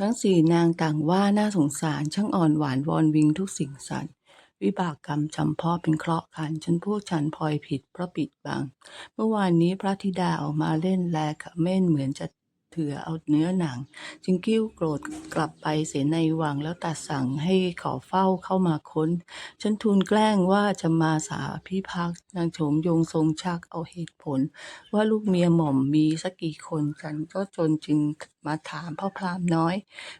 ทั้งสี่นางต่างว่าน่าสงสารช่างอ่อนหวานวอนวิงทุกสิ่งสัตว์วิบากกรรมจำเพาะเป็นเคราะห์กันฉันพวกฉันพลอยผิดเพราะปิดบัง เมื่อวานนี้พระธิดาออกมาเล่นแลขเม่นเหมือนจะ เถือเอาเนื้อหนัง จึงกิ้วโกรธกลับไปเสียในวังแล้วตัดสั่งให้ขอเฝ้าเข้ามาค้น ฉันทูลแกล้งว่าจะมาสาพิพักนางโฉมยงทรงชักเอาเหตุผล ว่าลูกเมียหม่อมมีสักกี่คนฉันก็จนจึงมาถามพ่อพราหมณ์น้อย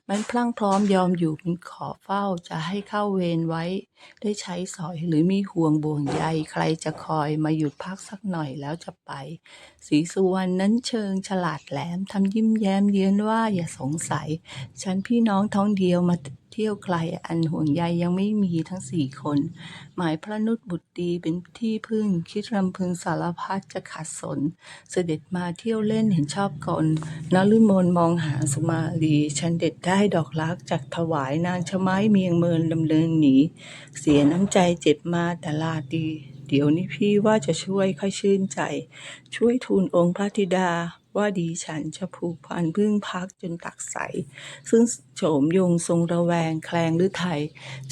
มันพลั่งพร้อมยอมอยู่เป็นขอเฝ้าจะให้เข้าเวรไว้ ได้ใช้สอยหรือมีห่วงบ่วงใยใครจะคอยมาหยุดพักสักหน่อยแล้วจะไป สีสุวรรณนั้นเชิงฉลาดแหลมทำยิ้มแย้มเยือนว่าอย่าสงสัย ฉันพี่น้องท้องเดียวมาเที่ยวไกลอันห่วงใยยังไม่มีทั้งสี่คน หมายพระนุษบุตรดีเป็นที่พึ่งคิดรำพึงสารพัดจะขัดสน เสด็จมาเที่ยวเล่นเห็นชอบกลนฤมลมองหาสมาลีฉันเด็ดได้ดอกรักจากถวายนางชะไม้เมียงเมินดำเนินหนี เสียน้ำใจเจ็บมาแต่ลาดี เดี๋ยวนี้พี่ว่าจะช่วยค่อยชื่นใจ ช่วยทูลองค์พระธิดา ว่าดีฉันจะผูกพันพึ่งพักจนตักใส ซึ่งโฉมยงทรงระแวงแคลงหรือไทย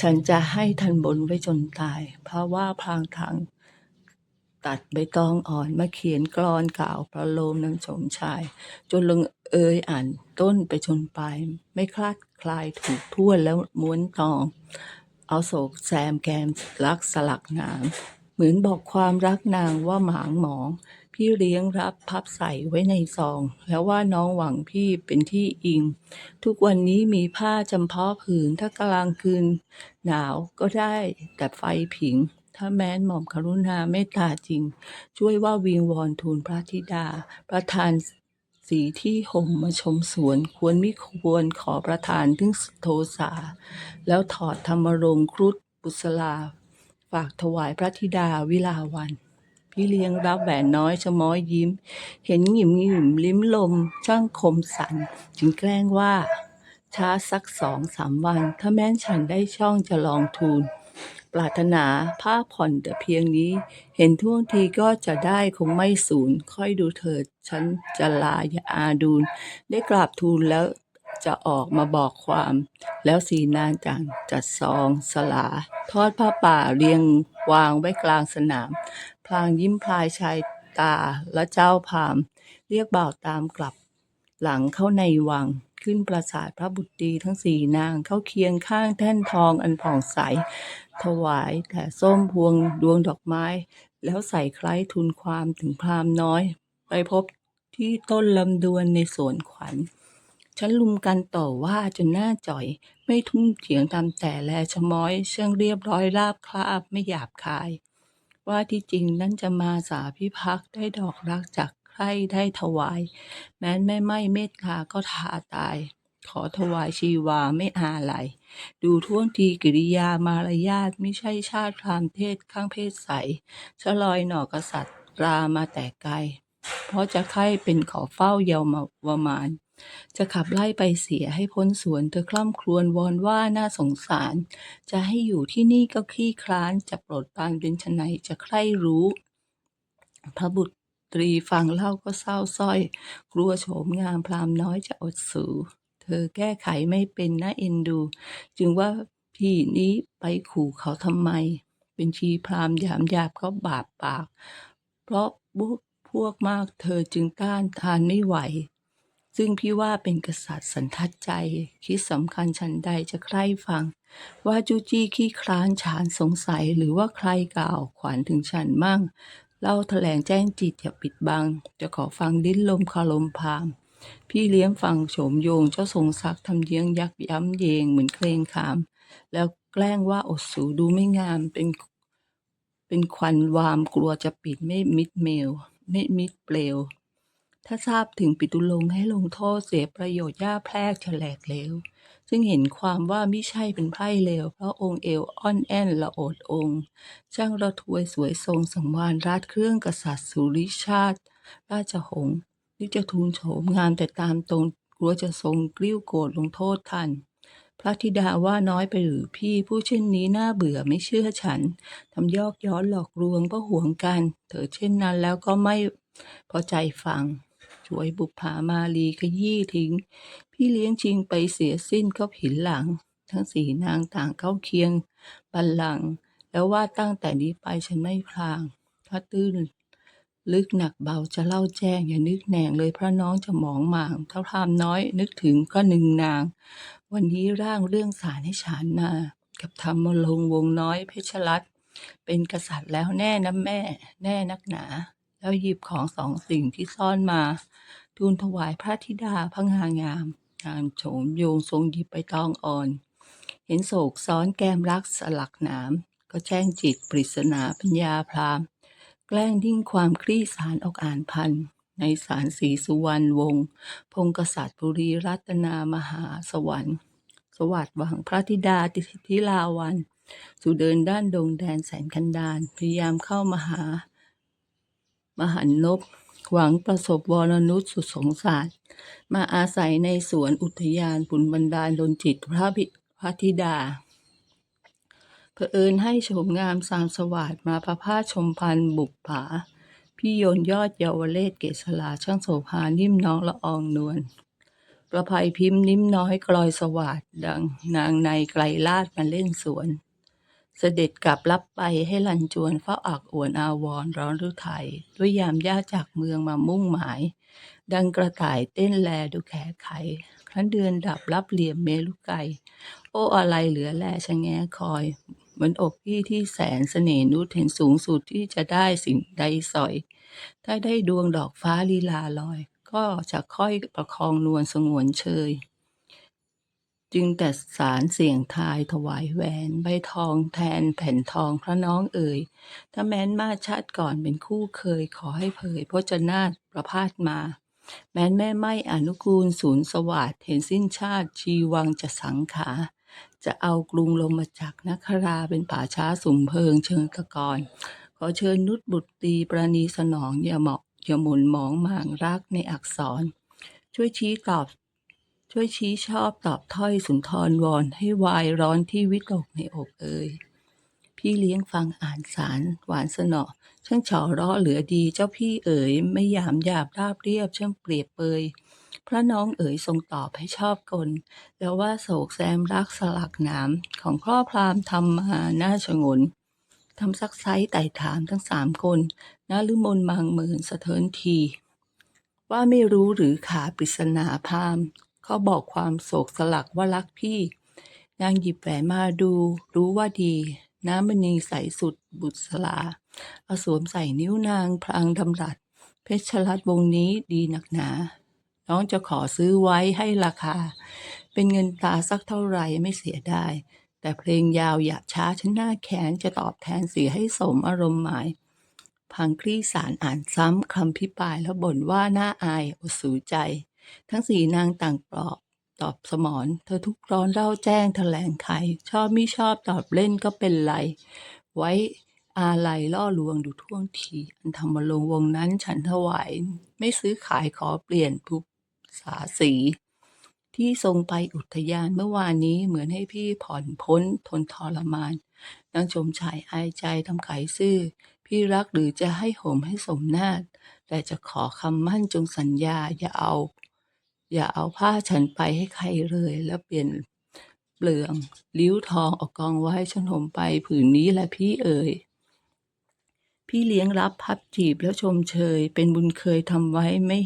ฉันจะให้ทันบนไว้จนตาย เพราะว่าพลางทางตัดใบตองอ่อนมาเขียนกลอนกล่าวประโลมนางโฉมชาย จนลงเอยอ่านต้นไปจนปลายไม่คลาดคลายถูกท่วนแล้วม้วนตอง เอาโศกแซมแกมรักสลักหนามเหมือนบอกความรักนางว่าหมางหมอง พี่เลี้ยงรับพับใส่ไว้ในซอง แล้วว่าน้องหวังพี่เป็นที่อิง ทุกวันนี้มีผ้าจำเพาะผืนถ้ากลางคืน หนาวก็ได้แต่ไฟผิง ถ้าแม้นหม่อมกรุณาเมตตาจริง ช่วยว่าวิงวอนทูลพระธิดา ประทานสีที่ห่มมาชมสวนควรมิควรขอประทานถึงโทสา แล้วถอดธรรมรงค์ครุฑบุษลา ฝากถวายพระธิดาวิลาวัน พี่เลี้ยงรับแหวนน้อยชะม้อยยิ้ม เห็นหงิมหงิมลิ้มลม ช่างคมสัน จึงแกล้งว่า ช้าสักสองสามวัน ถ้าแม้นฉันได้ช่องจะลองทูลปรารถนาผ้าผ่อนแต่เพียงนี้ เห็นท่วงทีก็จะได้คงไม่สูญค่อยดูเถิด ฉันจะลาอย่าอาดูล ได้กราบทูลแล้วจะออกมาบอกความ แล้วสีนางจังจัดซองสลา ทอดผ้าป่าเรียงวางไว้กลางสนาม พลางยิ้มพลายชายตาและเจ้าพามเรียกบ่าวตามกลับ หลังเข้าในวังขึ้นปราสาทพระบุตรีทั้งสี่นางเข้าเคียงข้างแท่นทองอันผ่องใส ถวายแต่ส้มพวงดวงดอกไม้ แล้วใส่ใคล้ทุนความถึงพรามน้อย ไปพบที่ต้นลำดวนในสวนขวัญ ฉันลุมกันต่อว่าจนหน้าจ่อย ไม่ทุ่มเถียงตามแต่แลชะม้อย เชื่องเรียบร้อยราบคาบไม่หยาบคาย ว่าที่จริงนั่นจะมาสาพิพักได้ดอกรักจากใครได้ถวาย แม้นแม่ไม่เมตตาก็ทาตาย ขอถวายชีวาไม่อาไหลดูท่วงทีกิริยามารยาทไม่ใช่ชาติพรามเทศข้างเพศใสชะลอยหน่อกษัตริย์รามาแต่ไกล เพราะจะใครเป็นขอเฝ้าเยาวมาวมาน จะขับไล่ไปเสียให้พ้นสวน เธอคล่ำครวญวอนว่าน่าสงสาร จะให้อยู่ที่นี่ก็คลี่คลาน จะโปรดปรานเป็นไฉนจะใคร่รู้ พระบุตรีฟังเล่าก็เศร้าสร้อย กลัวโฉมงามพรามน้อยจะอดสูเธอแก้ไขไม่เป็นน่าเอ็นดู จึงว่าพี่นี้ไปขู่เขาทำไม เป็นชีพรามหยามหยาบเขาบาปปาก เพราะพวกพวกมากเธอจึงต้านทานไม่ไหว ซึ่งพี่ว่าเป็นกษัตริย์สันทัดใจ คิดสำคัญฉันใดจะใคร่ฟัง ว่าจูจี้ขี้คลานฉานสงสัยหรือว่าใครกล่าวขวัญถึงฉันมั่ง เล่าแถลงแจ้งจิตอย่าปิดบัง จะขอฟังดิ้นลมคารมพาม พี่เลี้ยงฟังโฉมโยงเจ้าทรงศักดิ์ทำเยียงยักย้ำเยงเหมือนเคลงขาม แล้วแกล้งว่าอดสูดูไม่งามเป็นเป็นควันวามกลัวจะปิดไม่มิดเมลไม่มิดเปลว ถ้าทราบถึงปิตุลงให้ลงโทษเสียประโยชน์ย่าแพรกฉลกเลวซึ่งเห็นความว่าไมิใช่เป็นไพร่เลวเพราะองค์เอวอ่อนแอนละโอดองค์ช่างระทวยสวยทรงสังวานราชเครื่องกษัตริย์สุริชาติ ราชหงส์นึกจะทูลโฉมงามแต่ตามตรงกลัวจะทรงกลิ้วโกรธลงโทษท่านพระธิดาว่าน้อยไปหรือพี่ผู้เช่นนี้น่าเบื่อไม่เชื่อฉันทำยอกย้อนหลอกลวงเพราะหวงกัน เถอเช่นนั้นแล้วก็ไม่พอใจฟัง จวยบุปผามาลีขยี้ทิ้ง พี่เลี้ยงชิงไปเสียสิ้นก็ผินหลัง ทั้งสี่นางต่างเข้าเคียง บัลลัง แล้วว่าตั้งแต่นี้ไปฉันไม่พลางถ้าตื้นลึกหนักเบาจะเล่าแจ้ง อย่านึกแหนงเลยพระน้องจะหมองหมางเท่าทามน้อย นึกถึงก็หนึ่งนาง วันนี้ร่างเรื่องสารให้ฉันนา กับธรรมลงวงน้อยเพชรรัตน์เป็นกษัตริย์แล้วแน่นะแม่ แน่นักหนา แล้วหยิบของสองสิ่งที่ซ่อนมา ทูลถวายพระธิดาพระงางามงามโฉมโยงทรงหยิบไปตองอ่อน เห็นโศกซ้อนแก้มรักสลักหนาม ก็แจ้งจิตปริศนาปัญญาพรามแกล้งดิ้งความคลี่สารออกอ่านพัน ในสารสีสุวรรณวงศ์พงศ์กษัตริย์บุรีรัตนามหาสวรรค์ สวัสดิ์หวังพระธิดาติทิลาวัน สู่เดินด้านดงแดนแสนคันดานพยายามเข้ามาหา มหันนบหวังประสบวรนุชสุดสงสาร มาอาศัยในสวนอุทยานบุญบันดาลดลจิตพระบิพระธิดาเผอิญให้โฉมงามสามสวัสดมาประพาสชมพันบุปผา พี่โยนยอดเยาวเลศเกษลาช่างโสภานิ่มน้องละอองนวลประภัยพิมพ์นิ่มน้อยกลอยสวัสดดังนางในไกลลาดมาเล่นสวน เสด็จกลับรับไปให้ลันจวนเฝ้าอักอวนอาวรร้อนฤทัยด้วยยามญาจากเมืองมามุ่งหมาย ดังกระต่ายเต้นแลดูแขไข ครั้นเดือนดับรับเหลี่ยมเมลุไกโอ้อะไรเหลือแลชะแงคอย เหมือนอกพี่ที่แสนเสน่ห์นุชเห็นสูงสุดที่จะได้สิ่งใดสอย ถ้าได้ดวงดอกฟ้าลีลาลอย ก็จะค่อยประคองนวลสงวนเชย จึงแต่สารเสียงทายถวายแหวนใบทองแทนแผ่นทองพระน้องเอ่ย ถ้าแม้นมาชาติก่อนเป็นคู่เคยขอให้เผยพจนาถประพาสมา แม้นแม่ไม่อนุกูลศูนย์สวัสดเห็นสิ้นชาติชีวังจะสังขา จะเอากรุงลงมาจากนักคราเป็นป่าช้าสุมเพลิงเชิงตะกอนขอเชิญนุชบุตรตีประนีสนองอย่าเหมาะอย่าหมุนหมองหมางรักในอักษร ช่วยชี้ตอบ ช่วยชี้ชอบตอบถ้อยสุนทรวอนให้วายร้อนที่วิตกในอกเอ่ยพี่เลี้ยงฟังอ่านสารหวานสนอช่างเฉาราะเหลือดีเจ้าพี่เอ๋ยไม่หยามหยาบราบเรียบช่างเปรียบเปยพระน้องเอ๋ยทรงตอบให้ชอบกล แล้วว่าโศกแซมรักสลักหนามของพ่อพราหมณ์ทำมาหน้าชงนทำซักไซไต่ถามทั้งสามคนน่าลืมนมังเมินสะเทินที ว่าไม่รู้หรือขาปริศนาพราหมณ์ เขาบอกความโศกสลักว่ารักพี่ นางหยิบแหวนมาดู รู้ว่าดี น้ำมณีใสสุดบุษลาเอาสวมใส่นิ้วนางพลางดำรัสเพชรรัตวงนี้ดีหนักหนา น้องจะขอซื้อไว้ให้ราคา เป็นเงินตาสักเท่าไหร่ไม่เสียได้แต่เพลงยาวอย่าช้าฉันหน้าแขนจะตอบแทนเสียให้สมอารมณ์หมาย พังคลี่สารอ่านซ้ำคำพิปายแล้วบ่นว่าหน่าอายอดสูใจ ทั้งสี่นางต่างปลอบตอบสมอนเธอทุกร้อนเล่าแจ้งแถลงไข ชอบไม่ชอบตอบเล่นก็เป็นไร ไว้อาลัยล่อลวงดูท่วงที อันธรรมลงวงนั้นฉันถวาย ไม่ซื้อขายขอเปลี่ยนภุษาสี ที่ทรงไปอุทยานเมื่อวานนี้เหมือนให้พี่ผ่อนพ้นทนทรมานนางชมชายอายใจทำไขซื่อ พี่รักหรือจะให้ห่มให้สมนาฏแต่จะขอคำมั่นจงสัญญาอย่าเอา อย่าเอาผ้าฉันไปให้ใครเลย แล้วเปลี่ยนเปลืองลิ้วทองออกกองไว้ฉันห่มไปผืนนี้แหละพี่เอ่ยพี่เลี้ยงรับพับจีบแล้วชมเชย เป็นบุญเคยทำไว้ไม่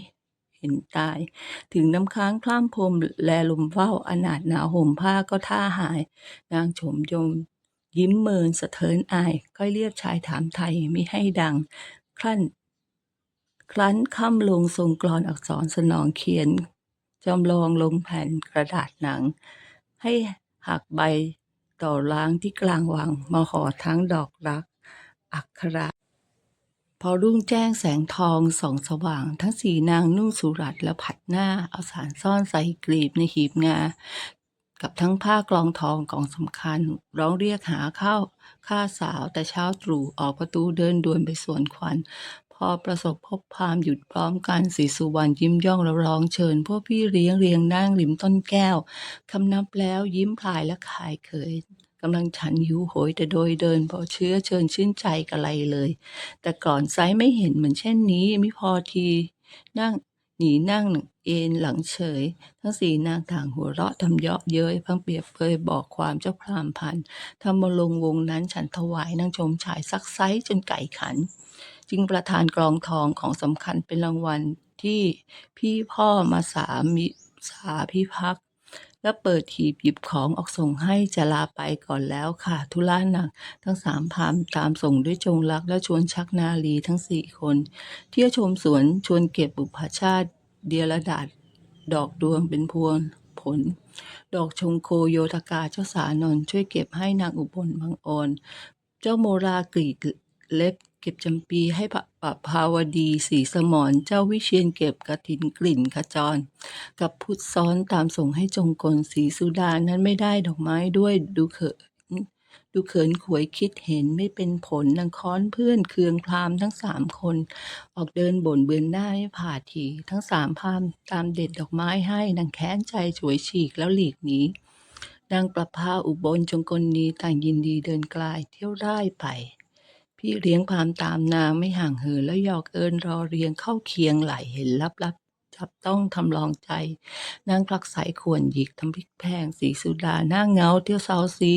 เห็นตาย ถึงน้ำค้างคล่ำพรมแลลมเฝ้าอนาถหนาวห่มผ้าก็ท่าหาย นางชมยม ยิ้มเมินสะเทินอายค่อยเรียบชายถามไทยมิให้ดังครั้น ครั้นค่ำลงทรงกลอนอักษรสนองเขียน จำลองลงแผ่นกระดาษหนัง ให้หักใบต่อล้างที่กลางวังมาห่อทั้งดอกรัก อักขระ พอรุ่งแจ้งแสงทองส่องสว่าง ทั้งสี่นางนุ่งสุรัตและผัดหน้าเอาสารซ่อนใส่กลีบในหีบงา กับทั้งผ้ากลองทองกองสำคัญ ร้องเรียกหาเข้าข้าสาวแต่เช้าตรู่ออกประตูเดินด่วนไปสวนควัน อประสบพบพราหมหยุดพร้อมกันสีสุวรรณยิ้มย่องแล้วร้องเชิญ พวกพี่เลี้ยงเรียงนั่งริมต้นแก้ว คำนับแล้วยิ้มพลายและขายเขยกำลังฉันหิวโหยแต่โดยเดินพอเชื้อเชิญชื่นใจกะไรเลย แต่ก่อนไซไม่เห็นเหมือนเช่นนี้มิพอที นั่งหนีนั่งเอนหลังเฉย ทั้งสี่นางต่างหัวเราะทำเยาะเย้ยพังเปรียบเปยบอกความเจ้าพรามพันธรรมลงวงนั้นฉันถวายนางชมชายซักไซจนไก่ขัน จึงประทานกรองทองของสำคัญเป็นรางวัลที่พี่พ่อมาสามิสาพิพักษ์และเปิดถีบหยิบของออกส่งให้จะลาไปก่อนแล้วค่ะธุระหนัก ทั้งสามพามตามส่งด้วยจงรักและชวนชักนาลีทั้งสี่คน เที่ยวชมสวนชวนเก็บบุพชาติ เดียรดาษดอกดวงเป็นพวงผล ดอกชงโคโยธกาเจ้าสานนช่วยเก็บให้นางอุบลบางออน เจ้าโมรากรีดเล็บ เก็บจำปีให้พระปภาวดีสีสมรเจ้าวิเชียนเก็บกระถินกลิ่นขจร กับพุทธซ้อนตามส่งให้จงกลสีสุดานั้นไม่ได้ดอกไม้ด้วยดูเขินดูเขินขวยคิดเห็นไม่เป็นผลนางค้อนเพื่อนเคืองพรามทั้งสามคน ออกเดินบ่นเบือนหน้าไม่ผ่าทีทั้งสามพรามตามเด็ดดอกไม้ให้นางแค้นใจฉวยฉีกแล้วหลีกหนีนางประภาอุบลจงกลนีต่างยินดีเดินกลายเที่ยวร่ายไป พี่เลี้ยงพรามตามนางไม่ห่างเหินแล้วหยอกเอิญรอเรียงเข้าเคียงไหลเห็นลับลับจับต้องทำลองใจ นางพลักสายขวนหยิกทำพริกแพงสีสุดาหน้าเงาเที่ยวเซาซี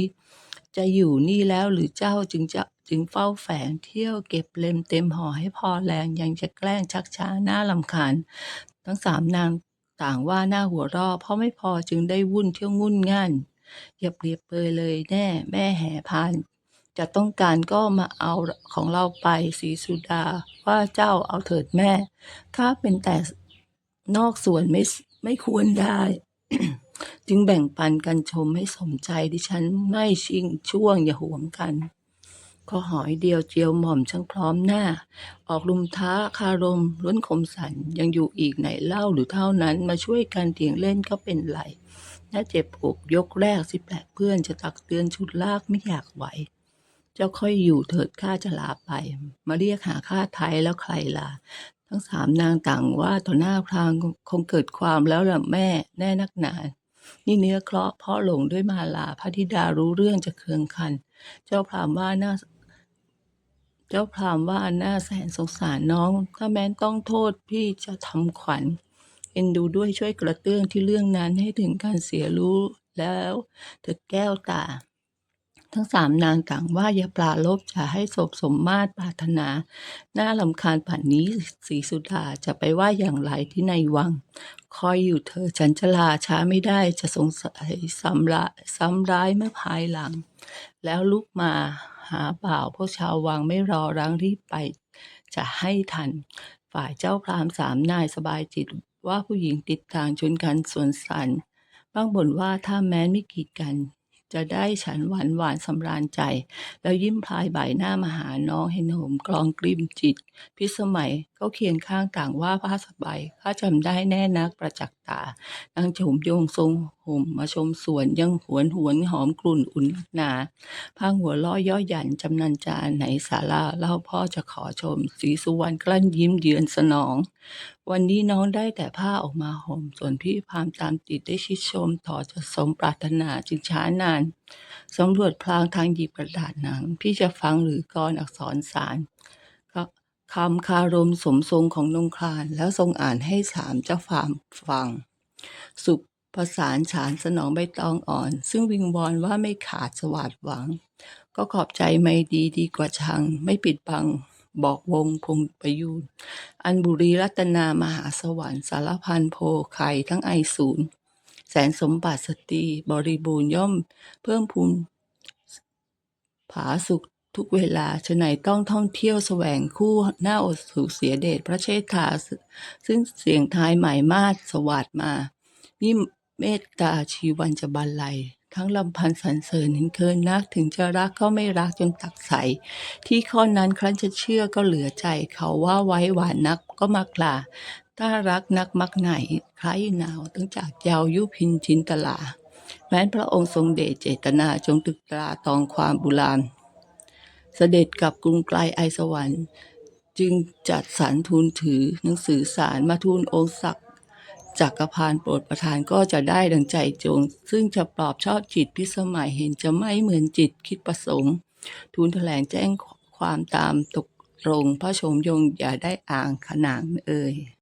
จะอยู่นี่แล้วหรือเจ้าจึงจะจึงเฝ้าแฝงเที่ยวเก็บเล็มเต็มห่อให้พอแรงยังจะแกล้งชักช้าหน้าลำคาญ ทั้งสามนางต่างว่าหน้าหัวรอเพราะไม่พอจึงได้วุ่นเที่ยวงุ่นง่านอย่าเปรียบเปยเลยแน่ แม่แห่พาน จะต้องการก็มาเอาของเราไปสีสุดาว่าเจ้าเอาเถิดแม่ ข้าเป็นแต่นอกส่วนไม่ไม่ควรได้ จึงแบ่งปันกันชมให้สมใจดิฉันไม่ชิงช่วงอย่าห่วงกันข้อหอยเดียวเจียวหม่อมช่างพร้อมหน้า ออกลุมท้าคารมล้นคมสันยังอยู่อีกไหนเล่าหรือเท่านั้นมาช่วยกันเถียงเล่นก็เป็นไรน่าเจ็บอกยกแรกสิแปลกเพื่อนจะตักเตือนชุดลากไม่อยากไหว เจ้าค่อยอยู่เถิดข้าจะลาไป มาเรียกหาข้าไทยแล้วใครล่ะทั้งสามนางต่างว่าต่อหน้าพรางคงเกิดความแล้วล่ะแม่แน่นักหนา นี่เนื้อเคราะห์เพ่อหลงด้วยมาลาพระธิดารู้เรื่องจะเคืองคัน เจ้าพรามว่าน่าเจ้าพรามว่าน่าแสนสงสารน้อง ถ้าแม้นต้องโทษพี่จะทำขวัญ เอ็นดูด้วยช่วยกระเตื้องที่เรื่องนั้นให้ถึงการเสียรู้แล้วเถิดแก้วตา ทั้งสามนางต่างว่าอย่าปลาลบจะให้ศพสมมาตรปรารถนาหน่าลำคาญป่านนี้สีสุดาจะไปว่าอย่างไรที่ในวัง คอยอยู่เธอฉันจะลาช้าไม่ได้จะสงสัยซ้ำละซ้ำร้ายเมื่อภายหลัง แล้วลุกมาหาบ่าวพวกชาววังไม่รอรังรีบไปจะให้ทัน ฝ่ายเจ้าพรามสามนายสบายจิตว่าผู้หญิงติดทางชนกันสวนสันบ้างบ่นว่าถ้าแม้นไม่กีดกัน จะได้ฉันหวานหวานสำราญใจ แล้วยิ้มพลายใบหน้ามาหาน้องเห็นโหมกลองกลิ้มจิต พิสมัย เขาเคียงข้างต่างว่าผ้าสบายข้าจำได้แน่นักประจักษ์ตานางโฉมโยงทรงห่มมาชมสวนยังหวนหวนหอมกลุ่นอุ่นนักหนาพางหัวล้อย่อหยันจำนันจานไหนสาราเล่าพ่อจะขอชม สีสุวรรณกลั้นยิ้มเยือนสนอง วันนี้น้องได้แต่ผ้าออกมาห่ม ส่วนพี่พามตามติดได้ชิดชมถอจะสมปรารถนาจึงช้านานสำรวจพลางทางหยิบกระดาษหนัง พี่จะฟังหรือกรออักษรสาร คำคารมสมทรงของนงคลานแล้วทรงอ่านให้สามเจ้าฟามฟัง สุขประสานฉานสนองใบตองอ่อน ซึ่งวิงวอนว่าไม่ขาดสวัสดหวัง ก็ขอบใจไม่ดีดีกว่าชัง ไม่ปิดบัง บอกวงพงประยูนอันบุรีรัตนามหาสวรรค์สารพันโพไข่ทั้งไอศูนย์แสนสมบัติสตรีบริบูรณ์ย่อม เพิ่มพูนผาสุข ทุกเวลาฉะไหนต้องท่องเที่ยวแสวงคู่หน้าอดสูเสียเดชพระเชษฐา ซึ่งเสียงทายหม่มาสวัสดมานี่เมตตาชีวันจะบรรลัยทั้งลำพันสรรเสริญเห็นเคินนัก ถึงจะรักก็ไม่รักจนตักใส ที่ข้อนั้นครั้นจะเชื่อก็เหลือใจ เขาว่าไว้หวานนักก็มักลา ถ้ารักนักมักไหนใครหนาวตั้งจากยาวยุพินจินตลา แม้นพระองค์ทรงเดชเจตนาจงตึกตราตองความบุราณ เสด็จกลับกรุงไกลไอสวรรค์ จึงจัดสรรทูลถือหนังสือสารมาทูลองค์ศักดิ์จักรพานโปรดประทานก็จะได้ดังใจจง ซึ่งจะปลอบชอบจิตพิสมัยเห็นจะไม่เหมือนจิตคิดประสงค์ ทูลแถลงแจ้งความตามตกลงพระชมยงอย่าได้อ่างขนางเอ่ย